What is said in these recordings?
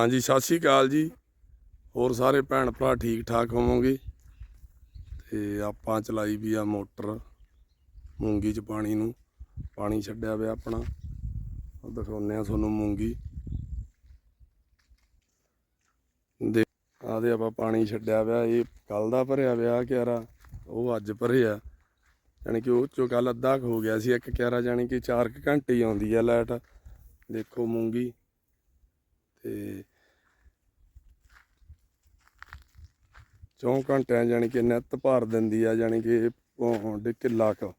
ਹਾਂਜੀ, ਸਤਿ ਸ਼੍ਰੀ ਅਕਾਲ ਜੀ। ਹੋਰ ਸਾਰੇ ਭੈਣ ਭਰਾ ਠੀਕ ਠਾਕ ਹੋਵੋਗੇ? ਤੇ ਆਪਾਂ ਚਲਾਈ ਵੀ ਆ ਮੋਟਰ, ਮੂੰਗੀ ਚ ਪਾਣੀ ਨੂੰ। ਪਾਣੀ ਛੱਡਿਆ ਹੋਇਆ ਆਪਣਾ। ਉਹ ਦਿਖਾਉਂਦੇ ਆ ਤੁਹਾਨੂੰ ਮੂੰਗੀ। ਦੇ ਆਦੇ ਆਪਾਂ ਪਾਣੀ ਛੱਡਿਆ ਹੋਇਆ ਇਹ ਕੱਲ ਦਾ ਭਰਿਆ ਹੋਇਆ ਕਿਆਰਾ। ਉਹ ਅੱਜ ਭਰਿਆ। ਯਾਨੀ ਕਿ ਉਹ ਚੋਂ ਕੱਲ ਅੱਧਾ ਕੁ ਹੋ ਗਿਆ ਸੀ, ਇੱਕ ਕਿਆਰਾ। ਯਾਨੀ ਕਿ 4 ਘੰਟੇ ਹੀ ਆਉਂਦੀ ਆ ਲਾਈਟ। ਦੇਖੋ ਮੂੰਗੀ। ਤੇ ਚੌਂ ਘੰਟਿਆਂ ਜਾਣੀ ਕਿ ਨਿੱਤ ਭਰ ਦਿੰਦੀ ਆ, ਜਾਣੀ ਕਿ ਉਹ ਡੇ ਕਿੱਲਾ ਕ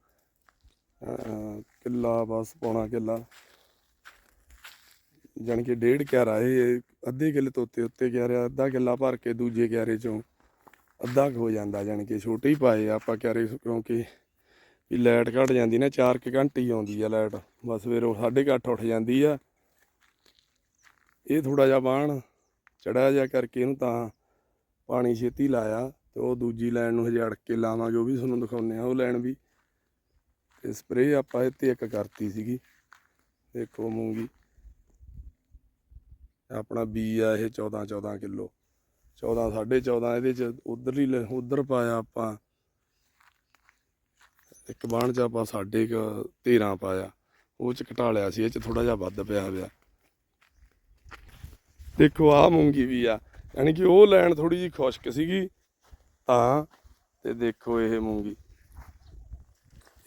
ਕਿੱਲਾ ਬਸ ਪੌਣਾ ਕਿੱਲਾ। ਜਾਣੀ ਕਿ ਡੇਢ ਕਿਆਰਾ, ਇਹ ਅੱਧੇ ਕਿੱਲੇ ਤੋਂ ਉੱਤੇ ਉੱਤੇ ਕਿਆਰਾ, ਅੱਧਾ ਕਿੱਲਾ ਭਰ ਕੇ ਦੂਜੇ ਕਿਆਰੇ ਚੋਂ ਅੱਧਾ ਕੁ ਹੋ ਜਾਂਦਾ, ਜਾਣੀ ਕਿ ਛੋਟੇ ਹੀ ਪਾਏ ਆ ਆਪਾਂ ਕਿਆਰੇ, ਕਿਉਂਕਿ ਵੀ ਲਾਈਟ ਘਟ ਜਾਂਦੀ ਨਾ 4 ਕੁ ਘੰਟੇ ਹੀ ਆਉਂਦੀ ਆ ਲਾਈਟ। ਬਸ ਫਿਰ ਉਹ 8:30 ਉੱਠ ਜਾਂਦੀ ਆ। ਇਹ ਥੋੜਾ ਜਿਹਾ ਬਾਣ ਚੜਿਆ ਜਾ ਕਰਕੇ ਇਹਨੂੰ ਤਾਂ ਪਾਣੀ ਛੇਤੀ ਲਾਇਆ ਤੇ ਉਹ ਦੂਜੀ ਲਾਈਨ ਨੂੰ ਹਜੇ ਅੜ ਕੇ ਲਾਵਾਂਗੇ, ਉਹ ਵੀ ਤੁਹਾਨੂੰ ਦਿਖਾਉਂਦੇ ਆ ਉਹ ਲਾਈਨ ਵੀ। ਤੇ ਸਪਰੇਅ ਆਪਾਂ ਇਹ ਤੇ ਇੱਕ ਕਰਤੀ ਸੀਗੀ ਦੇਖੋ ਮੂੰਗੀ। ਆਪਣਾ ਬੀ ਆ ਇਹ 14 14 ਕਿਲੋ। 14 14.5 ਇਹਦੇ ਚ ਉਧਰਲੀ ਉਧਰ ਪਾਇਆ ਆਪਾਂ। ਇੱਕ ਬਾਣ ਚ ਆਪਾਂ ਸਾਢੇ ਕੁ 13 ਪਾਇਆ। ਉਹ ਚ ਘਟਾ ਲਿਆ ਸੀ, ਇਹ ਚ ਥੋੜਾ ਜਿਹਾ ਵੱਧ ਪਿਆ ਹੋਇਆ। ਦੇਖੋ ਆ ਮੂੰਗੀ ਵੀ ਆ। ਯਾਨੀ ਕਿ ਉਹ ਲੈਣ ਥੋੜੀ ਜੀ ਖੁਸ਼ਕ ਸੀਗੀ। ਤਾਂ ਤੇ ਦੇਖੋ ਇਹ ਮੂੰਗੀ।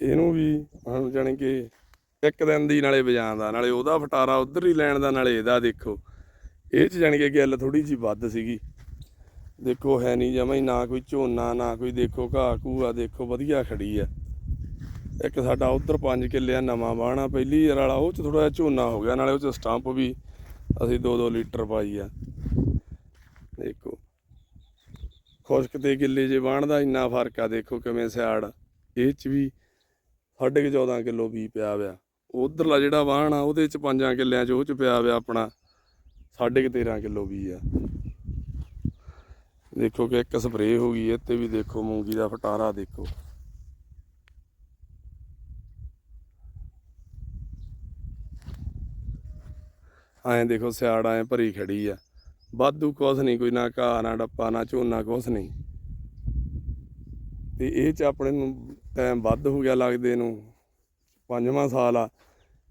ਇਹਨੂੰ ਵੀ ਹੁਣ ਜਾਣੀ ਕਿ ਇੱਕ ਦਿਨ ਦੀ ਨਾਲੇ ਵਜਾਉਂਦਾ ਨਾਲੇ ਉਹਦਾ ਫਟਾਰਾ ਉਧਰ ਹੀ ਲੈਣ ਦਾ, ਨਾਲੇ ਇਹਦਾ ਦੇਖੋ। ਇਹ ਚ ਜਾਣੀ ਕਿ ਗੱਲ ਥੋੜੀ ਜੀ ਵੱਧ ਸੀਗੀ। ਦੇਖੋ ਹੈ ਨਹੀਂ ਜਮਾ ਹੀ ਨਾ ਕੋਈ ਝੋਨਾ, ਨਾ ਕੋਈ ਦੇਖੋ ਘਾਹ ਘੂਹ ਆ, ਦੇਖੋ ਵਧੀਆ ਖੜੀ ਆ। ਇੱਕ ਸਾਡਾ ਉਧਰ 5 ਕਿੱਲੇ ਆ ਨਵਾਂ ਬਾਣਾ ਪਹਿਲੀ ਯਾਰ ਵਾਲਾ ਉਹ ਚ ਥੋੜਾ ਜਿਹਾ ਝੋਨਾ ਹੋ ਗਿਆ, ਨਾਲੇ ਉਹ ਚ ਸਟੰਪ ਵੀ ਅਸੀਂ 2-2 ਲੀਟਰ ਪਾਈ ਆ। ਦੇਖੋ। ਖੁਸ਼ਕ ਤੇ ਗਿੱਲੇ ਜੇ ਵਾਣ ਦਾ ਇੰਨਾ ਫ਼ਰਕ ਆ। ਦੇਖੋ ਕਿਵੇਂ ਸਿਆੜ। ਇਹ ਚ ਵੀ ਸਾਢੇ ਕੁ 14 ਕਿਲੋ ਵੀ ਪਿਆ ਹੋਇਆ। ਉਧਰਲਾ ਜਿਹੜਾ ਵਾਹਣ ਆ, ਉਹਦੇ ਚ 5 ਕਿੱਲਿਆਂ ਚ ਉਹ ਚ ਪਿਆ ਹੋਇਆ ਆਪਣਾ ਸਾਢੇ ਕੁ 13 ਕਿਲੋ ਵੀ ਆ। ਦੇਖੋ ਕਿ ਇੱਕ ਸਪਰੇਅ ਹੋ ਗਈ, ਇੱਥੇ ਵੀ ਦੇਖੋ ਮੂੰਗੀ ਦਾ ਫਟਾਰਾ ਦੇਖੋ। ਐਂ ਦੇਖੋ ਸਿਆੜ ਐਂ ਭਰੀ ਖੜੀ ਆ। ਵਾਧੂ ਕੁਛ ਨਹੀਂ, ਕੋਈ ਨਾ ਘਾਹ, ਨਾ ਡੱਪਾ, ਨਾ ਝੋਨਾ, ਕੁਛ ਨਹੀਂ। ਤੇ ਇਹ ਚ ਆਪਣੇ ਨੂੰ ਟਾਈਮ ਵੱਧ ਹੋ ਗਿਆ ਲੱਗਦੇ ਨੂੰ, ਪੰਜਵਾਂ ਸਾਲ ਆ,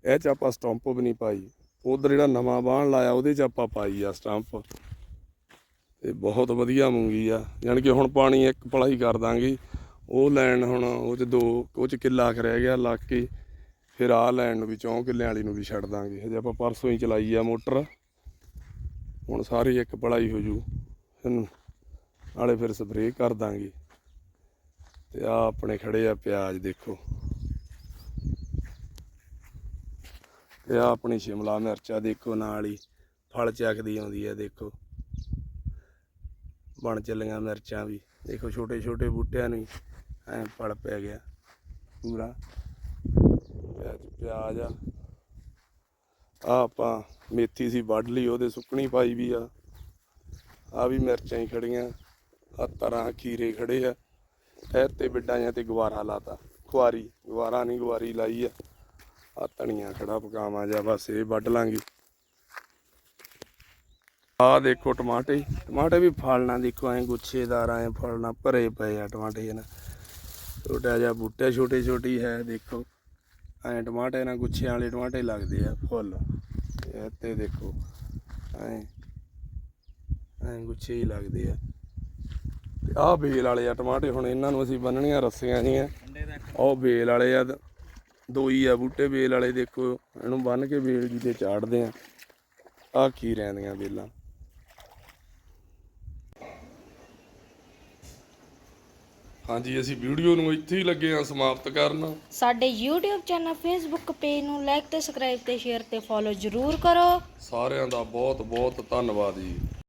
ਇਹ ਚ ਆਪਾਂ ਸਟੰਪ ਵੀ ਨਹੀਂ ਪਾਈ। ਉਧਰ ਜਿਹੜਾ ਨਵਾਂ ਬਾਣ ਲਾਇਆ, ਉਹਦੇ ਚ ਆਪਾਂ ਪਾਈ ਆ ਸਟੰਪ ਤੇ ਬਹੁਤ ਵਧੀਆ ਮੂੰਗੀ ਆ ਯਾਨੀ ਕਿ ਹੁਣ ਪਾਣੀ ਇੱਕ ਪਲਾਈ ਕਰ ਦਾਂਗੇ। ਉਹ ਲੈਣ ਹੁਣ ਉਹ ਚ ਦੋ, ਉਹ ਚ ਕਿੱਲਾ ਕੁ ਰਹਿ ਗਿਆ ਲੱਗ ਕੇ। ਫਿਰ ਆ ਲੈਣ ਨੂੰ ਵੀ ਚੌਂ ਕਿੱਲਿਆਂ ਵਾਲੀ ਨੂੰ ਵੀ ਛੱਡ ਦਾਂਗੇ। ਹਜੇ ਆਪਾਂ ਪਰਸੋਂ ਹੀ ਚਲਾਈ ਆ ਮੋਟਰ। ਹੁਣ ਸਾਰੀ ਇੱਕ ਪੜਾਈ ਹੋ ਜੂ। ਇਹਨੂੰ ਨਾਲੇ ਫਿਰ ਸਪਰੇਅ ਕਰ ਦਾਂਗੇ। ਤੇ ਆ ਆਪਣੇ ਖੜੇ ਆ ਪਿਆਜ਼, ਦੇਖੋ। ਤੇ ਆ ਆਪਣੀ ਸ਼ਿਮਲਾ ਮਿਰਚਾ ਦੇਖੋ ਨਾਲ ਹੀ। ਫਲ ਚੱਕਦੀ ਆਉਂਦੀ ਹੈ ਦੇਖੋ। ਬਣ ਚੱਲੀਆਂ ਮਿਰਚਾਂ ਵੀ। ਦੇਖੋ ਛੋਟੇ ਛੋਟੇ ਬੂਟਿਆਂ ਨੂੰ ਐ ਫਲ ਪੈ ਗਿਆ। ਪੂਰਾ। ਪਿਆਜ਼ ਪਿਆਜ਼ ਆ। ਆ ਆਪਾਂ ਮੇਥੀ ਸੀ ਵੱਢ ਲਈ, ਉਹਦੇ ਸੁੱਕਣੀ ਪਾਈ ਵੀ ਆ। ਆ ਵੀ ਮਿਰਚਾਂ ਹੀ ਖੜੀਆਂ ਆ ਤਰ੍ਹਾਂ ਖੀਰੇ ਖੜੇ ਆ। ਇਹ ਤੇ ਬਿੱਡਾਂ ਤੇ ਗਵਾਰਾ ਲਾਤਾ। ਕੁਆਰੀ ਗਵਾਰਾ ਨਹੀਂ ਗਵਾਰੀ ਲਾਈ ਆ। ਆ ਧਣੀਆਂ ਖੜਾ ਪਕਾਵਾਂ ਜਾਂ ਬਸ ਇਹ ਵੱਢ ਲਾਂਗੇ। ਆ ਦੇਖੋ ਟਮਾਟੇ ਟਮਾਟੇ ਵੀ ਫਲਣਾ ਦੇਖੋ, ਐ ਗੁੱਛੇਦਾਰ, ਐ ਫਲਣਾ, ਭਰੇ ਪਏ ਆ ਟਮਾਟੇ ਇਹਨਾਂ। ਛੋਟਾ ਜਿਹਾ ਬੂਟੇ ਛੋਟੇ ਛੋਟੀ ਹੈ, ਦੇਖੋ। ਐ ਟਮਾਟੇ ਨਾਲ ਗੁੱਛਿਆਂ ਵਾਲੇ ਟਮਾਟੇ ਲੱਗਦੇ ਆ, ਫੁੱਲ। ਇਹ ਤੇ ਦੇਖੋ, ਐ ਐ ਗੁੱਛੇ ਹੀ ਲੱਗਦੇ ਆ। ਤੇ ਆਹ ਬੇਲ ਵਾਲੇ ਆ ਟਮਾਟੇ ਹੁਣ ਇਹਨਾਂ ਨੂੰ ਅਸੀਂ ਬੰਨਣੀਆਂ ਰੱਸੀਆਂ ਜੀਆਂ। ਉਹ ਬੇਲ ਵਾਲੇ ਆ, ਦੋਈ ਆ, ਬੂਟੇ ਬੇਲ ਵਾਲੇ ਦੇਖੋ, ਇਹਨੂੰ ਬੰਨ ਕੇ ਬੇਲ ਜੀ ਤੇ ਚਾੜਦੇ ਆ। ਆਹ ਕੀ ਰਹਿੰਦੀਆਂ ਬੇਲਾਂ ਹਾਂਜੀ ਅਸੀਂ ਵੀਡੀਓ ਨੂੰ ਇੱਥੇ ਹੀ ਲੱਗੇ ਆ ਸਮਾਪਤ ਕਰਨ। ਸਾਡੇ YouTube ਚੈਨਲ Facebook ਪੇਜ ਨੂੰ ਲਾਈਕ ਤੇ ਸਬਸਕ੍ਰਾਈਬ ਤੇ ਸ਼ੇਅਰ ਤੇ ਫੋਲੋ ਜ਼ਰੂਰ ਕਰੋ। ਸਾਰਿਆਂ ਦਾ ਬਹੁਤ ਬਹੁਤ ਧੰਨਵਾਦ ਜੀ।